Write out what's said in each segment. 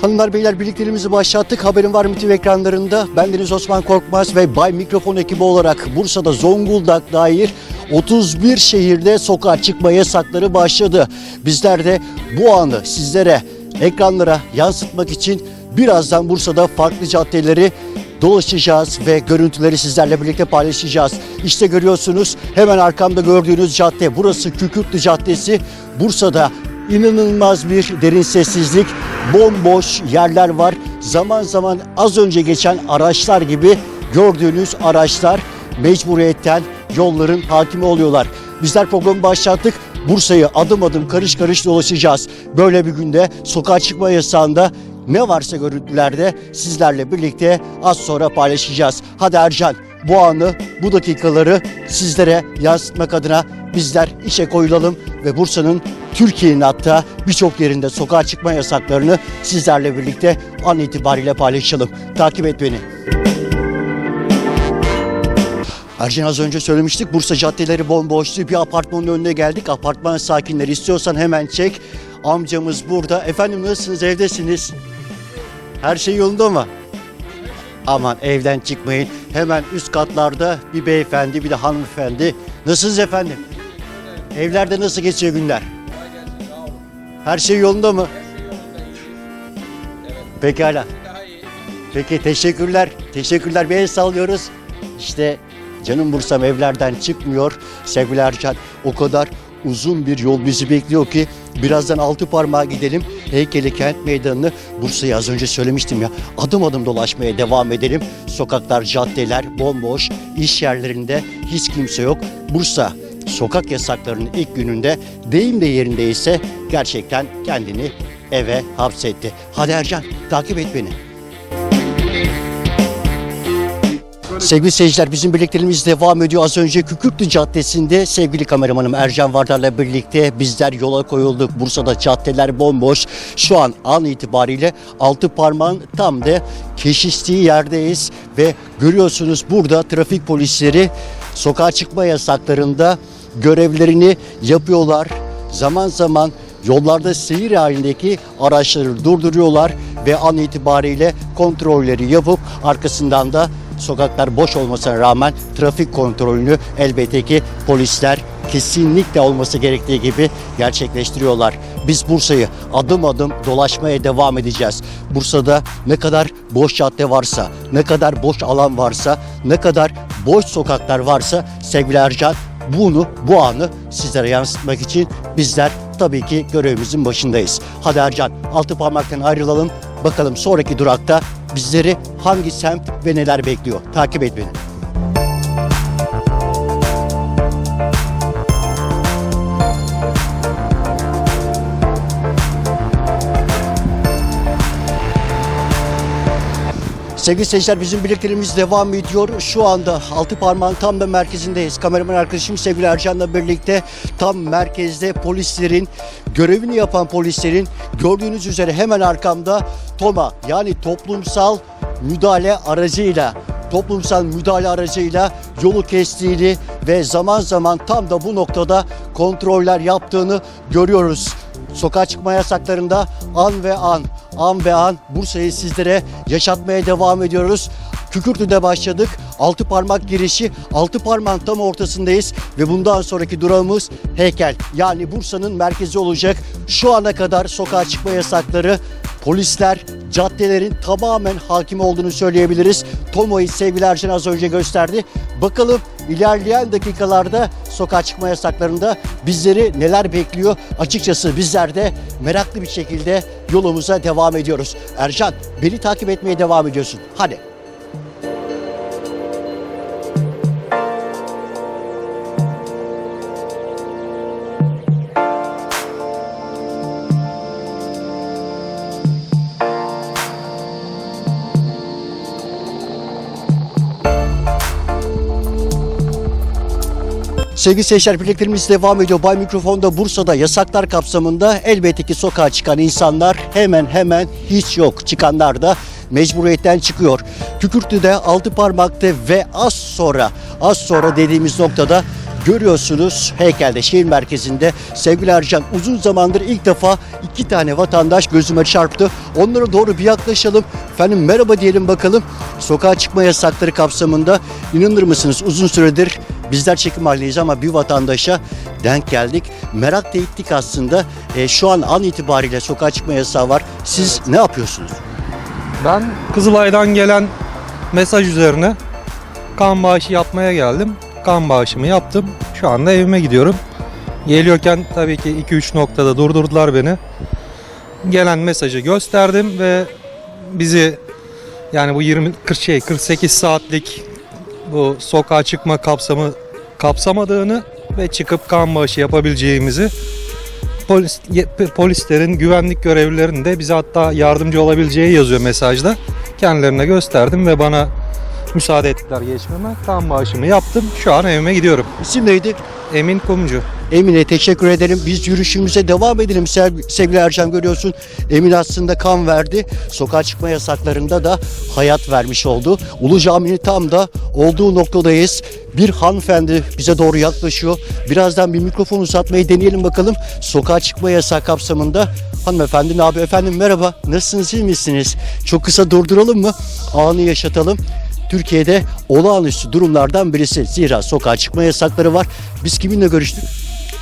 Hanımlar beyler birliklerimizi başlattık. Haberin var mı TV ekranlarında? Bendeniz Osman Korkmaz ve Bay Mikrofon ekibi olarak Bursa'da Zonguldak dair 31 şehirde sokağa çıkma yasakları başladı. Bizler de bu anı sizlere ekranlara yansıtmak için birazdan Bursa'da farklı caddeleri dolaşacağız ve görüntüleri sizlerle birlikte paylaşacağız. İşte görüyorsunuz hemen arkamda gördüğünüz cadde burası Kükürtlü Caddesi. Bursa'da inanılmaz bir derin sessizlik, bomboş yerler var. Zaman zaman az önce geçen araçlar gibi gördüğünüz araçlar mecburiyetten yolların hakimi oluyorlar. Bizler programı başlattık. Bursa'yı adım adım karış karış dolaşacağız. Böyle bir günde sokağa çıkma yasağında ne varsa görüntülerde sizlerle birlikte az sonra paylaşacağız. Hadi Ercan bu anı, bu dakikaları sizlere yansıtmak adına bizler işe koyulalım ve Bursa'nın Türkiye'nin hatta birçok yerinde sokağa çıkma yasaklarını sizlerle birlikte an itibariyle paylaşalım. Takip et beni. Ercan az önce söylemiştik Bursa caddeleri bomboştu. Bir apartmanın önüne geldik. Apartman sakinleri istiyorsan hemen çek. Amcamız burada. Efendim nasılsınız? Evdesiniz. Her şey yolunda mı? Aman evden çıkmayın. Hemen üst katlarda bir beyefendi bir de hanımefendi. Nasılsınız efendim? Evlerde nasıl geçiyor günler? Her şey yolunda mı? Pekala. Peki teşekkürler. Teşekkürler. Bir el sallıyoruz. İşte canım Bursa'm evlerden çıkmıyor. Sevgili Ercan o kadar uzun bir yol bizi bekliyor ki birazdan altı parmağa gidelim. Heykeli kent meydanını Bursa'yı az önce söylemiştim ya adım adım dolaşmaya devam edelim. Sokaklar, caddeler bomboş, iş yerlerinde hiç kimse yok. Bursa sokak yasaklarının ilk gününde deyim de yerindeyse gerçekten kendini eve hapsetti. Hadi Ercan takip et beni. Sevgili seyirciler bizim birlikteliğimiz devam ediyor. Az önce Kükürtlü Caddesi'nde sevgili kameramanım Ercan Vardar'la birlikte bizler yola koyulduk. Bursa'da caddeler bomboş. Şu an an itibariyle altı parmağın tam da keşiştiği yerdeyiz. Ve görüyorsunuz burada trafik polisleri sokağa çıkma yasaklarında görevlerini yapıyorlar. Zaman zaman yollarda seyir halindeki araçları durduruyorlar ve an itibariyle kontrolleri yapıp arkasından da sokaklar boş olmasına rağmen trafik kontrolünü elbette ki polisler kesinlikle olması gerektiği gibi gerçekleştiriyorlar. Biz Bursa'yı adım adım dolaşmaya devam edeceğiz. Bursa'da ne kadar boş cadde varsa, ne kadar boş alan varsa, ne kadar boş sokaklar varsa sevgili Ercan bunu, bu anı sizlere yansıtmak için bizler tabii ki görevimizin başındayız. Hadi Ercan, altı parmaktan ayrılalım. Bakalım sonraki durakta bizleri hangi semt ve neler bekliyor. Takip et beni. Sevgili seyirciler bizim birlikteliğimiz devam ediyor. Şu anda altı parmağın tam da merkezindeyiz. Kameraman arkadaşım sevgili Ercan'la birlikte tam merkezde polislerin görevini yapan polislerin gördüğünüz üzere hemen arkamda TOMA yani toplumsal müdahale aracıyla toplumsal müdahale aracıyla yolu kestiğini ve zaman zaman tam da bu noktada kontroller yaptığını görüyoruz. Sokağa çıkma yasaklarında an ve an, an ve an Bursa'yı sizlere yaşatmaya devam ediyoruz. Kükürtlü'de başladık. Altı parmak girişi, altı parmağın tam ortasındayız ve bundan sonraki durağımız heykel. Yani Bursa'nın merkezi olacak. Şu ana kadar sokağa çıkma yasakları polisler caddelerin tamamen hakim olduğunu söyleyebiliriz. Tomo'yu sevgili Ercan az önce gösterdi. Bakalım ilerleyen dakikalarda sokağa çıkma yasaklarında bizleri neler bekliyor? Açıkçası bizler de meraklı bir şekilde yolumuza devam ediyoruz. Ercan beni takip etmeye devam ediyorsun. Hadi. Sevgili seyirciler birliklerimiz devam ediyor. Bay Mikrofon'da Bursa'da yasaklar kapsamında elbette ki sokağa çıkan insanlar hemen hemen hiç yok. Çıkanlar da mecburiyetten çıkıyor. Kükürtlü'de altı parmakta ve az sonra az sonra dediğimiz noktada Görüyorsunuz heykelde şehir merkezinde sevgili Ercan uzun zamandır ilk defa iki tane vatandaş gözüme çarptı. Onlara doğru bir yaklaşalım. Efendim merhaba diyelim bakalım. Sokağa çıkma yasakları kapsamında inanır mısınız uzun süredir bizler çekim halindeyiz ama bir vatandaşa denk geldik. Merak da ettik aslında. E, şu an an itibariyle sokağa çıkma yasağı var. Siz ne yapıyorsunuz? Ben Kızılay'dan gelen mesaj üzerine kan bağışı yapmaya geldim. Kan bağışımı yaptım. Şu anda evime gidiyorum. Geliyorken tabii ki 2-3 noktada durdurdular beni. Gelen mesajı gösterdim ve bizi yani bu 20 40 şey 48 saatlik bu sokağa çıkma kapsamı kapsamadığını ve çıkıp kan bağışı yapabileceğimizi polis, polislerin, güvenlik görevlilerinin de bize hatta yardımcı olabileceği yazıyor mesajda. Kendilerine gösterdim ve bana müsaade ettiler geçmeme. Kan bağışımı yaptım. Şu an evime gidiyorum. İsim neydi? Emin Kumcu. Emine teşekkür ederim. Biz yürüyüşümüze devam edelim. Sev- Sevgili Ercan görüyorsun Emin aslında kan verdi. Sokağa çıkma yasaklarında da hayat vermiş oldu. Ulu Cami'nin tam da olduğu noktadayız. Bir hanımefendi bize doğru yaklaşıyor. Birazdan bir mikrofon uzatmayı deneyelim bakalım. Sokağa çıkma yasak kapsamında hanımefendi ne yapıyor? Efendim merhaba. Nasılsınız iyi misiniz? Çok kısa durduralım mı? Anı yaşatalım. Türkiye'de olağanüstü durumlardan birisi. Zira sokağa çıkma yasakları var. Biz kiminle görüştük?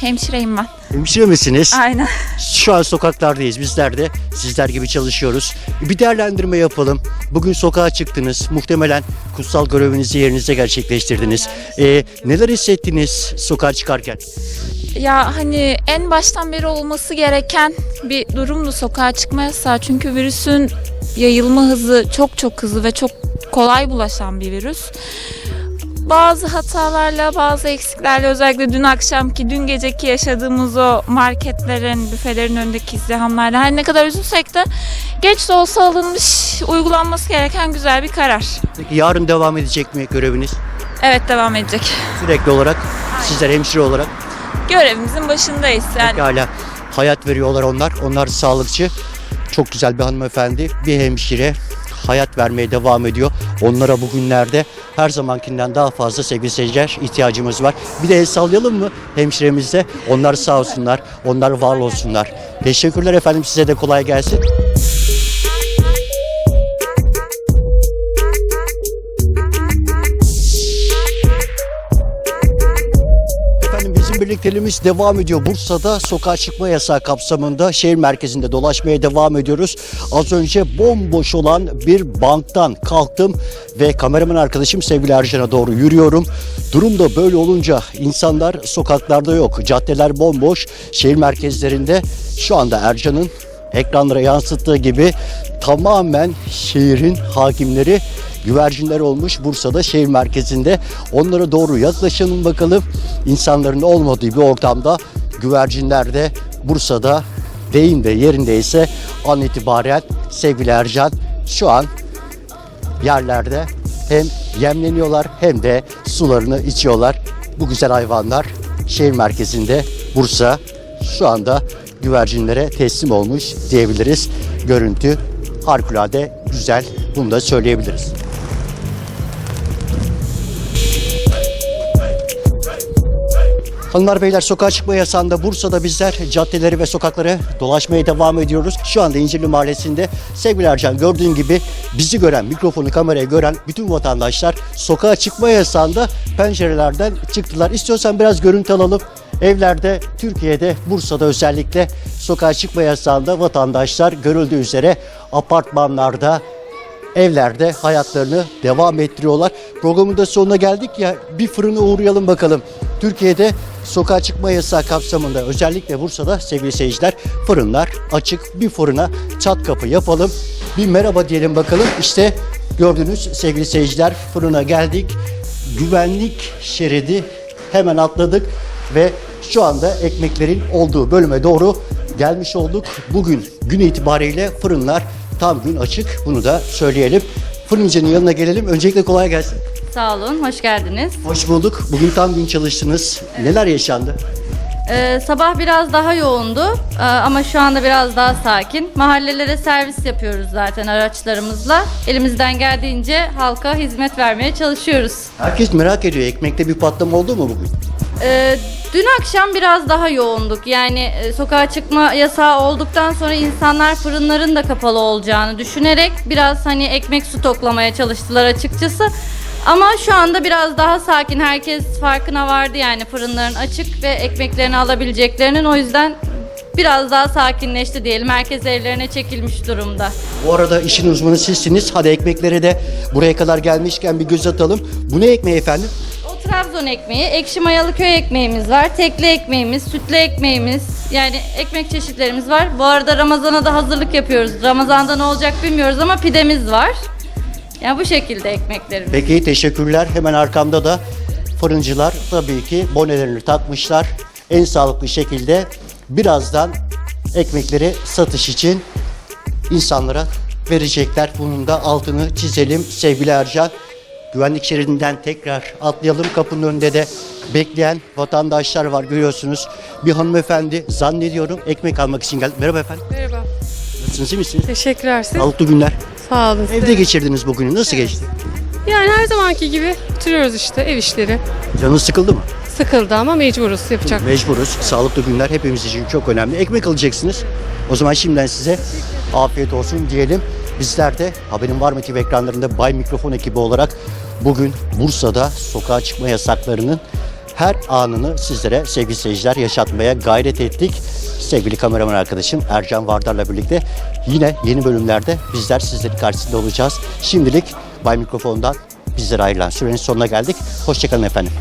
Hemşireyim ben. Hemşire misiniz? Aynen. Şu an sokaklardayız. Bizler de sizler gibi çalışıyoruz. Bir değerlendirme yapalım. Bugün sokağa çıktınız. Muhtemelen kutsal görevinizi yerinizde gerçekleştirdiniz. Ee, neler hissettiniz sokağa çıkarken? Ya hani en baştan beri olması gereken bir durumdu sokağa çıkma yasağı. Çünkü virüsün yayılma hızı çok çok hızlı ve çok kolay bulaşan bir virüs. Bazı hatalarla, bazı eksiklerle özellikle dün akşamki, dün geceki yaşadığımız o marketlerin, büfelerin önündeki izdihamlarla her ne kadar üzülsek de geç de olsa alınmış, uygulanması gereken güzel bir karar. Peki yarın devam edecek mi göreviniz? Evet devam edecek. Sürekli olarak sizler hemşire olarak Görevimizin başındayız. Yani hala hayat veriyorlar onlar. Onlar sağlıkçı. Çok güzel bir hanımefendi, bir hemşire hayat vermeye devam ediyor. Onlara bugünlerde her zamankinden daha fazla sevgili seyirciler ihtiyacımız var. Bir de el sallayalım mı hemşiremize? Onlar sağ olsunlar, onlar var olsunlar. Teşekkürler efendim size de kolay gelsin. Birlikteliğimiz devam ediyor. Bursa'da sokağa çıkma yasağı kapsamında şehir merkezinde dolaşmaya devam ediyoruz. Az önce bomboş olan bir banktan kalktım ve kameraman arkadaşım sevgili Ercan'a doğru yürüyorum. Durum da böyle olunca insanlar sokaklarda yok. Caddeler bomboş. Şehir merkezlerinde şu anda Ercan'ın ekranlara yansıttığı gibi tamamen şehrin hakimleri güvercinler olmuş Bursa'da şehir merkezinde. Onlara doğru yaklaşalım bakalım. İnsanların olmadığı bir ortamda güvercinler de Bursa'da deyim de yerindeyse an itibaren sevgili Ercan şu an yerlerde hem yemleniyorlar hem de sularını içiyorlar. Bu güzel hayvanlar şehir merkezinde Bursa şu anda güvercinlere teslim olmuş diyebiliriz. Görüntü harikulade güzel bunu da söyleyebiliriz. Hanımlar beyler sokağa çıkma yasağında Bursa'da bizler caddeleri ve sokakları dolaşmaya devam ediyoruz. Şu anda İncirli Mahallesi'nde sevgili Ercan gördüğün gibi bizi gören, mikrofonu kamerayı gören bütün vatandaşlar sokağa çıkma yasağında pencerelerden çıktılar. İstiyorsan biraz görüntü alalım. Evlerde, Türkiye'de, Bursa'da özellikle sokağa çıkma yasağında vatandaşlar görüldüğü üzere apartmanlarda, evlerde hayatlarını devam ettiriyorlar. Programın da sonuna geldik ya bir fırına uğrayalım bakalım. Türkiye'de sokağa çıkma yasağı kapsamında özellikle Bursa'da sevgili seyirciler fırınlar açık. Bir fırına çat kapı yapalım. Bir merhaba diyelim bakalım. İşte gördüğünüz sevgili seyirciler fırına geldik. Güvenlik şeridi hemen atladık ve şu anda ekmeklerin olduğu bölüme doğru gelmiş olduk. Bugün gün itibariyle fırınlar tam gün açık. Bunu da söyleyelim. Fırıncının yanına gelelim. Öncelikle kolay gelsin. Sağ olun, hoş geldiniz. Hoş bulduk. Bugün tam gün çalıştınız. Neler yaşandı? Ee, sabah biraz daha yoğundu ee, ama şu anda biraz daha sakin. Mahallelere servis yapıyoruz zaten araçlarımızla. Elimizden geldiğince halka hizmet vermeye çalışıyoruz. Herkes merak ediyor. Ekmekte bir patlama oldu mu bugün? Ee, dün akşam biraz daha yoğunduk. Yani e, sokağa çıkma yasağı olduktan sonra insanlar fırınların da kapalı olacağını düşünerek biraz hani ekmek stoklamaya çalıştılar açıkçası. Ama şu anda biraz daha sakin. Herkes farkına vardı yani fırınların açık ve ekmeklerini alabileceklerinin. O yüzden biraz daha sakinleşti diyelim. Herkes evlerine çekilmiş durumda. Bu arada işin uzmanı sizsiniz. Hadi ekmeklere de buraya kadar gelmişken bir göz atalım. Bu ne ekmeği efendim? Trabzon ekmeği, ekşi mayalı köy ekmeğimiz var, tekli ekmeğimiz, sütlü ekmeğimiz, yani ekmek çeşitlerimiz var. Bu arada Ramazan'a da hazırlık yapıyoruz. Ramazan'da ne olacak bilmiyoruz ama pidemiz var. Yani bu şekilde ekmeklerimiz. Peki teşekkürler. Hemen arkamda da fırıncılar tabii ki bonelerini takmışlar. En sağlıklı şekilde birazdan ekmekleri satış için insanlara verecekler. Bunun da altını çizelim sevgili Ercan. Güvenlik şeridinden tekrar atlayalım. Kapının önünde de bekleyen vatandaşlar var görüyorsunuz. Bir hanımefendi zannediyorum ekmek almak için geldi. Merhaba efendim. Merhaba. Nasılsınız iyi misiniz? Teşekkürler siz. Sağlıklı günler. Sağ olun. size. Evde geçirdiniz bugünü. Nasıl geçti? Yani her zamanki gibi oturuyoruz işte ev işleri. Canınız sıkıldı mı? Sıkıldı ama mecburuz yapacak. Mecburuz. Sağlıklı günler hepimiz için çok önemli. Ekmek alacaksınız. O zaman şimdiden size afiyet olsun diyelim. Bizler de Haberin Var mı TV ekranlarında Bay Mikrofon ekibi olarak bugün Bursa'da sokağa çıkma yasaklarının her anını sizlere sevgili seyirciler yaşatmaya gayret ettik. Sevgili kameraman arkadaşım Ercan Vardar'la birlikte yine yeni bölümlerde bizler sizlerin karşısında olacağız. Şimdilik Bay Mikrofon'dan bizlere ayrılan sürenin sonuna geldik. Hoşçakalın efendim.